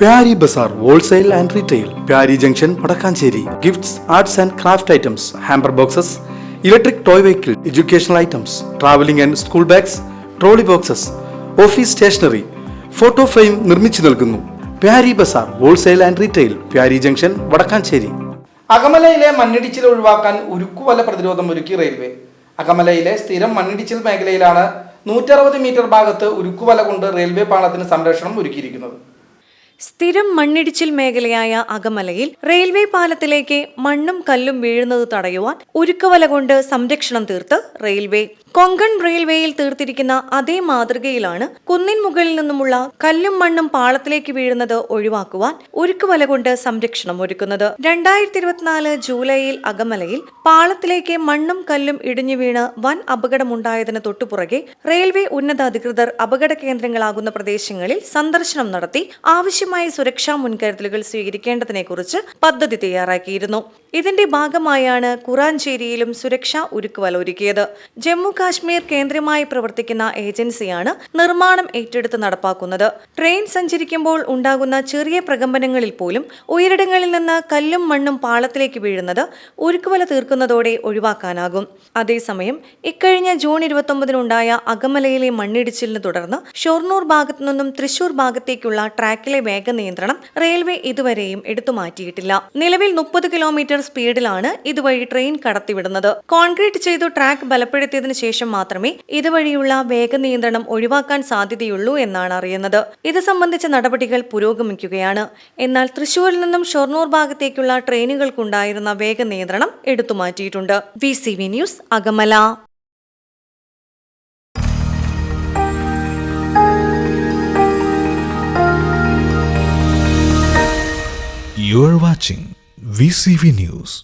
Pyari Bazar wholesale and retail Pyari junction Vadakkanchery. Gifts arts and craft items hamper boxes electric toy vehicle educational items travelling and school bags trolley boxes office stationery photo frame നിർമ്മിച്ചു നൽകുന്നു. Pyari Bazar wholesale and retail Pyari junction Vadakkanchery. അകമലയിലെ മണ്ണിടിച്ചിൽ ഒഴിവാക്കാൻ ഉരുക്കുവല പ്രതിരോധം ഒരുക്കി railway. അകമലയിലെ സ്ഥിരം മണ്ണിടിച്ചിൽ മേഖലയിലാണ് നൂറ്ററുപത് metre ഭാഗത്ത് ഉരുക്കുവല കൊണ്ട് റെയിൽവേ പാളത്തിന് സംരക്ഷണം ഒരുക്കിയിരിക്കുന്നത്. സ്ഥിരം മണ്ണിടിച്ചിൽ മേഖലയായ അകമലയിൽ റെയിൽവേ പാലത്തിലേക്ക് മണ്ണും കല്ലും വീഴുന്നത് തടയുവാൻ ഉരുക്കവല കൊണ്ട് സംരക്ഷണം തീർത്ത് റെയിൽവേ. കൊങ്കൺ റെയിൽവേയിൽ തീർത്തിരിക്കുന്ന അതേ മാതൃകയിലാണ് കുന്നിൻ മുകളിൽ നിന്നുമുള്ള കല്ലും മണ്ണും പാളത്തിലേക്ക് വീഴുന്നത് ഒഴിവാക്കുവാൻ ഉരുക്കുവല കൊണ്ട് സംരക്ഷണം ഒരുക്കുന്നത്. രണ്ടായിരത്തി ഇരുപത്തിനാല് ജൂലൈയിൽ അകമലയിൽ പാളത്തിലേക്ക് മണ്ണും കല്ലും ഇടിഞ്ഞു വീണ് വൻ അപകടമുണ്ടായതിന് തൊട്ടുപുറകെ റെയിൽവേ ഉന്നതാധികൃതർ അപകട കേന്ദ്രങ്ങളാകുന്ന പ്രദേശങ്ങളിൽ സന്ദർശനം നടത്തി ആവശ്യമായ സുരക്ഷാ മുൻകരുതലുകൾ സ്വീകരിക്കേണ്ടതിനെക്കുറിച്ച് പദ്ധതി തയ്യാറാക്കിയിരുന്നു. ഇതിന്റെ ഭാഗമായാണ് കുറാഞ്ചേരിയിലും സുരക്ഷാ ഉരുക്കുവല ഒരുക്കിയത്. ജമ്മു കാശ്മീർ കേന്ദ്രമായി പ്രവർത്തിക്കുന്ന ഏജൻസിയാണ് നിർമ്മാണം ഏറ്റെടുത്ത് നടപ്പാക്കുന്നത്. ട്രെയിൻ സഞ്ചരിക്കുമ്പോൾ ഉണ്ടാകുന്ന ചെറിയ പ്രകമ്പനങ്ങളിൽ പോലും ഉയരിടങ്ങളിൽ നിന്ന് കല്ലും മണ്ണും പാളത്തിലേക്ക് വീഴുന്നത് ഉരുക്കുവല തീർക്കുന്നതോടെ ഒഴിവാക്കാനാകും. അതേസമയം ഇക്കഴിഞ്ഞ ജൂൺ ഇരുപത്തൊമ്പതിനുണ്ടായ അകമലയിലെ മണ്ണിടിച്ചിലിനെ തുടർന്ന് ഷൊർണൂർ ഭാഗത്തു നിന്നും തൃശൂർ ഭാഗത്തേക്കുള്ള ട്രാക്കിലെ വേഗ നിയന്ത്രണം റെയിൽവേ ഇതുവരെയും എടുത്തുമാറ്റിയിട്ടില്ല നിലവിൽ മുപ്പത് കിലോമീറ്റർ സ്പീഡിലാണ് ഇതുവഴി ട്രെയിൻ കടത്തിവിടുന്നത്. കോൺക്രീറ്റ് ചെയ്തു ട്രാക്ക് ബലപ്പെടുത്തിയതിനു ശേഷം മാത്രമേ ഇതുവഴിയുള്ള വേഗ നിയന്ത്രണം ഒഴിവാക്കാൻ സാധ്യതയുള്ളൂ എന്നാണ് അറിയുന്നത്. ഇത് സംബന്ധിച്ച നടപടികൾ പുരോഗമിക്കുകയാണ്. എന്നാൽ തൃശൂരിൽ നിന്നും ഷൊർണൂർ ഭാഗത്തേക്കുള്ള ട്രെയിനുകൾക്കുണ്ടായിരുന്ന വേഗ നിയന്ത്രണം എടുത്തുമാറ്റിയിട്ടുണ്ട് V C V news Akamala. You are watching VCV News.